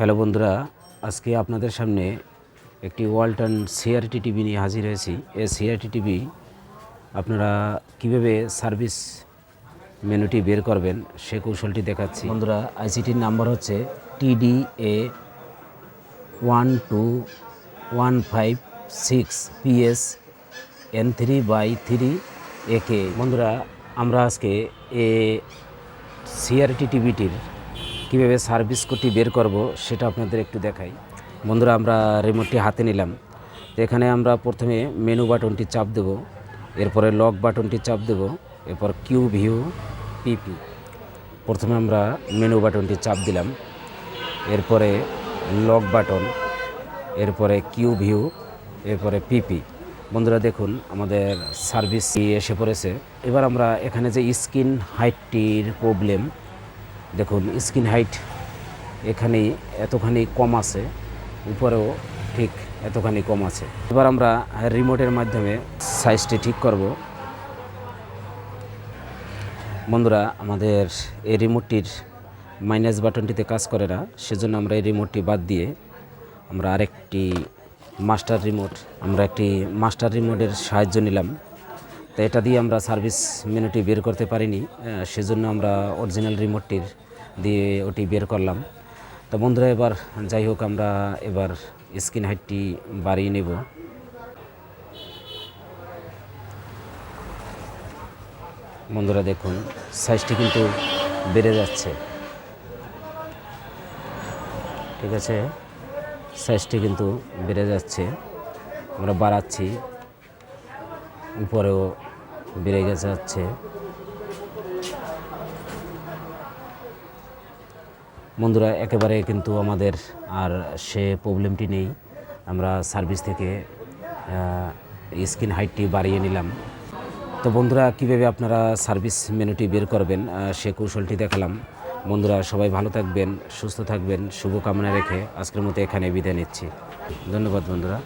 Hello বন্ধুরা, আজকে আপনাদের সামনে একটি ওয়ালটন সিআরটি টিভি নিয়ে হাজির হয়েছি। এ সিআরটি টিভি আপনারা কীভাবে সার্ভিস মেনুটি বের করবেন সে কৌশলটি দেখাচ্ছি। বন্ধুরা আইসিটির নাম্বার হচ্ছে TDA one two one five six PS N three by three একে বন্ধুরা, আমরা আজকে এ সিআরটি টিভিটির কীভাবে সার্ভিস কোডটি বের করব সেটা আপনাদের একটু দেখাই। বন্ধুরা, আমরা রিমোটটি হাতে নিলাম। এখানে আমরা প্রথমে মেনু বাটনটি চাপ দেব, এরপরে লক বাটনটি চাপ দেব, এরপর কিউ ভিউ পিপি প্রথমে আমরা মেনু বাটনটি চাপ দিলাম, এরপরে লক বাটন এরপরে কিউ ভিউ এরপরে পিপি বন্ধুরা, দেখুন, আমাদের সার্ভিস এসে পড়েছে। এবার আমরা এখানে যে স্কিন হাইটটির প্রবলেম দেখুন স্ক্রিন হাইট এখানে এতখানি কম আছে, উপরেও ঠিক এতখানি কম আছে। এবার আমরা রিমোটের মাধ্যমে সাইজটি ঠিক করব। বন্ধুরা, আমাদের এই রিমোটটির মাইনাস বাটনটিতে কাজ করে না, সেজন্য আমরা এই রিমোটটি বাদ দিয়ে আমরা আরেকটি মাস্টার রিমোট, আমরা একটি মাস্টার রিমোটের সাহায্য নিলাম। তো এটা দিয়ে আমরা সার্ভিস মেনুটি বের করতে পারিনি সেজন্য আমরা অরিজিনাল রিমোটটির দিয়ে ওটি বের করলাম। তো বন্ধুরা, এবার যাই হোক, আমরা এবার স্ক্রিন হাইটটি বাড়িয়ে নেব। বন্ধুরা, দেখুন সাইজটি কিন্তু বেড়ে যাচ্ছে। ঠিক আছে? সাইজটি কিন্তু বেড়ে যাচ্ছে। আমরা বাড়াচ্ছি। উপরেও বেড়ে গেছে যাচ্ছে বন্ধুরা, একেবারে কিন্তু আমাদের আর সে প্রবলেমটি নেই। আমরা সার্ভিস থেকে স্ক্রিন হাইটটি বাড়িয়ে নিলাম। তো বন্ধুরা, কীভাবে আপনারা সার্ভিস মেনুটি বের করবেন সে কৌশলটি দেখালাম। বন্ধুরা, সবাই ভালো থাকবেন, সুস্থ থাকবেন, শুভকামনা রেখে আজকের মতো এখানে বিদায় নিচ্ছি। ধন্যবাদ বন্ধুরা।